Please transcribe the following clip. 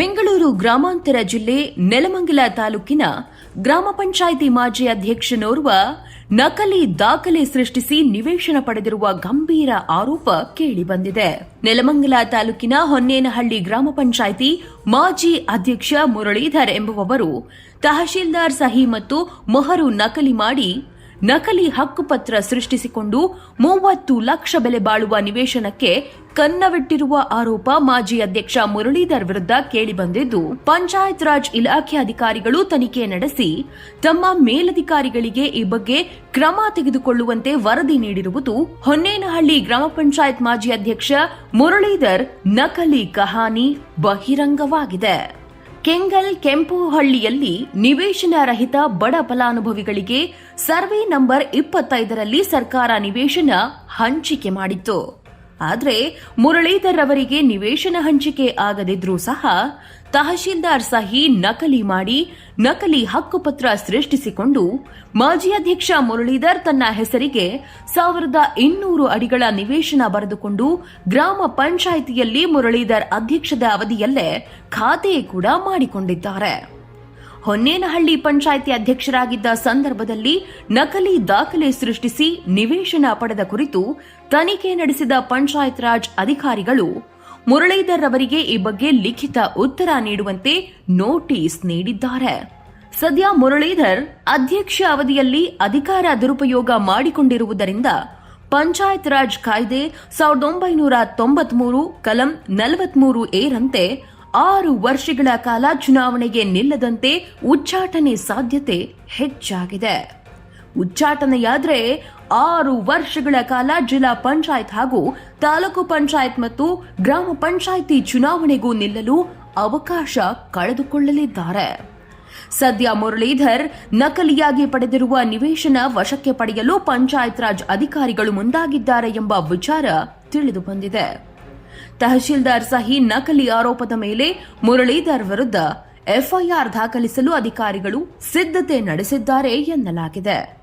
ಬೆಂಗಳೂರು ಗ್ರಾಮಾಂತರ ಜಿಲ್ಲೆ ನೆಲಮಂಗಲ ತಾಲೂಕಿನ ಗ್ರಾಮ ಪಂಚಾಯಿತಿ ಮಾಜಿ ಅಧ್ಯಕ್ಷನೋರ್ವ ನಕಲಿ ದಾಖಲೆ ಸೃಷ್ಟಿಸಿ ನಿವೇಶನ ಪಡೆದಿರುವ ಗಂಭೀರ ಆರೋಪ ಕೇಳಿಬಂದಿದೆ ನೆಲಮಂಗಲ ತಾಲೂಕಿನ ಹೊನ್ನೇನಹಳ್ಳಿ ಗ್ರಾಮ ಪಂಚಾಯಿತಿ ಮಾಜಿ ಅಧ್ಯಕ್ಷ ಮುರಳೀಧರ್ ಎಂಬುವವರು ತಹಶೀಲ್ದಾರ್ ಸಹಿ ಮತ್ತು ಮೊಹರು ನಕಲಿ ಮಾಡಿ ನಕಲಿ ಹಕ್ಕುಪತ್ರ ಸೃಷ್ಟಿಸಿಕೊಂಡು ಮೂವತ್ತು ಲಕ್ಷ ಬೆಲೆ ಬಾಳುವ ನಿವೇಶನಕ್ಕೆ ಕನ್ನವಿಟ್ಟಿರುವ ಆರೋಪ ಮಾಜಿ ಅಧ್ಯಕ್ಷ ಮುರಳೀಧರ್ ವಿರುದ್ಧ ಕೇಳಿಬಂದಿದ್ದು ಪಂಚಾಯತ್ ರಾಜ್ ಇಲಾಖೆ ಅಧಿಕಾರಿಗಳು ತನಿಖೆ ನಡೆಸಿ, ತಮ್ಮ ಮೇಲಧಿಕಾರಿಗಳಿಗೆ ಈ ಬಗ್ಗೆ ಕ್ರಮ ತೆಗೆದುಕೊಳ್ಳುವಂತೆ ವರದಿ ನೀಡಿರುವುದು ಹೊನ್ನೇನಹಳ್ಳಿ ಗ್ರಾಮ ಪಂಚಾಯತ್ ಮಾಜಿ ಅಧ್ಯಕ್ಷ ಮುರಳೀಧರ್ ನಕಲಿ ಕಹಾನಿ ಬಹಿರಂಗವಾಗಿದೆ. ಕೆಂಗಲ್ ಕೆಂಪುಹಳ್ಳಿಯಲ್ಲಿ ನಿವೇಶನ ರಹಿತ ಬಡ ಫಲಾನುಭವಿಗಳಿಗೆ ಸರ್ವೆ ನಂಬರ್ ಇಪ್ಪತ್ತೈದರಲ್ಲಿ ಸರ್ಕಾರ ನಿವೇಶನ ಹಂಚಿಕೆ ಮಾಡಿತ್ತು. ಆದರೆ ಮುರಳೀಧರ್ ಅವರಿಗೆ ನಿವೇಶನ ಹಂಚಿಕೆ ಆಗದಿದ್ರೂ ಸಹ ತಹಶೀಲ್ದಾರ್ ಸಹಿ ನಕಲಿ ಮಾಡಿ ನಕಲಿ ಹಕ್ಕುಪತ್ರ ಸೃಷ್ಟಿಸಿಕೊಂಡು ಮಾಜಿ ಅಧ್ಯಕ್ಷ ಮುರಳೀಧರ್ ತನ್ನ ಹೆಸರಿಗೆ ಸಾವಿರದ ಇನ್ನೂರು ಅಡಿಗಳ ನಿವೇಶನ ಬರೆದುಕೊಂಡು ಗ್ರಾಮ ಪಂಚಾಯಿತಿಯಲ್ಲಿ ಮುರಳೀಧರ್ ಅಧ್ಯಕ್ಷದ ಅವಧಿಯಲ್ಲೇ ಖಾತೆ ಕೂಡ ಮಾಡಿಕೊಂಡಿದ್ದಾರೆ. ಹೊನ್ನೇನಹಳ್ಳಿ ಪಂಚಾಯಿತಿ ಅಧ್ಯಕ್ಷರಾಗಿದ್ದ ಸಂದರ್ಭದಲ್ಲಿ ನಕಲಿ ದಾಖಲೆ ಸೃಷ್ಟಿಸಿ ನಿವೇಶನ ಪಡೆದ ಕುರಿತು ತನಿಖೆ ನಡೆಸಿದ ಪಂಚಾಯತ್ ರಾಜ್ ಅಧಿಕಾರಿಗಳು, ಮುರಳೀಧರ್ ಅವರಿಗೆ ಈ ಬಗ್ಗೆ ಲಿಖಿತ ಉತ್ತರ ನೀಡುವಂತೆ ನೋಟಿಸ್ ನೀಡಿದ್ದಾರೆ. ಸದ್ಯ ಮುರಳೀಧರ್ ಅಧ್ಯಕ್ಷ ಅವಧಿಯಲ್ಲಿ ಅಧಿಕಾರ ದುರುಪಯೋಗ ಮಾಡಿಕೊಂಡಿರುವುದರಿಂದ ಪಂಚಾಯತ್ ರಾಜ್ ಕಾಯ್ದೆ ಸಾವಿರದ ಒಂಬೈನೂರ ತೊಂಬತ್ಮೂರು, ಕಲಂ ನಲವತ್ಮೂರು ಏರಂತೆ ಆರು ವರ್ಷಗಳ ಕಾಲ ಚುನಾವಣೆಗೆ ನಿಲ್ಲದಂತೆ ಉಚ್ಚಾಟನೆ ಸಾಧ್ಯತೆ ಹೆಚ್ಚಾಗಿದೆ. ಉಚ್ಚಾಟನೆಯಾದ್ರೆ ಆರು ವರ್ಷಗಳ ಕಾಲ ಜಿಲ್ಲಾ ಪಂಚಾಯತ್ ಹಾಗೂ ತಾಲೂಕು ಪಂಚಾಯತ್ ಮತ್ತು ಗ್ರಾಮ ಪಂಚಾಯಿತಿ ಚುನಾವಣೆಗೂ ನಿಲ್ಲಲು ಅವಕಾಶ ಕಳೆದುಕೊಳ್ಳಲಿದ್ದಾರೆ. ಸದ್ಯ ಮುರಳೀಧರ್ ನಕಲಿಯಾಗಿ ಪಡೆದಿರುವ ನಿವೇಶನ ವಶಕ್ಕೆ ಪಡೆಯಲು ಪಂಚಾಯತ್ ರಾಜ್ ಅಧಿಕಾರಿಗಳು ಮುಂದಾಗಿದ್ದಾರೆ ಎಂಬ ವಿಚಾರ ತಿಳಿದು ಬಂದಿದೆ ತಹಶೀಲ್ದಾರ್ ಸಹಿ ನಕಲಿ ಆರೋಪದ ಮೇಲೆ ಮುರಳೀಧರ್ ವಿರುದ್ಧ ಎಫ್ಐಆರ್ ದಾಖಲಿಸಲು ಅಧಿಕಾರಿಗಳು ಸಿದ್ಧತೆ ನಡೆಸಿದ್ದಾರೆ ಎನ್ನಲಾಗಿದೆ.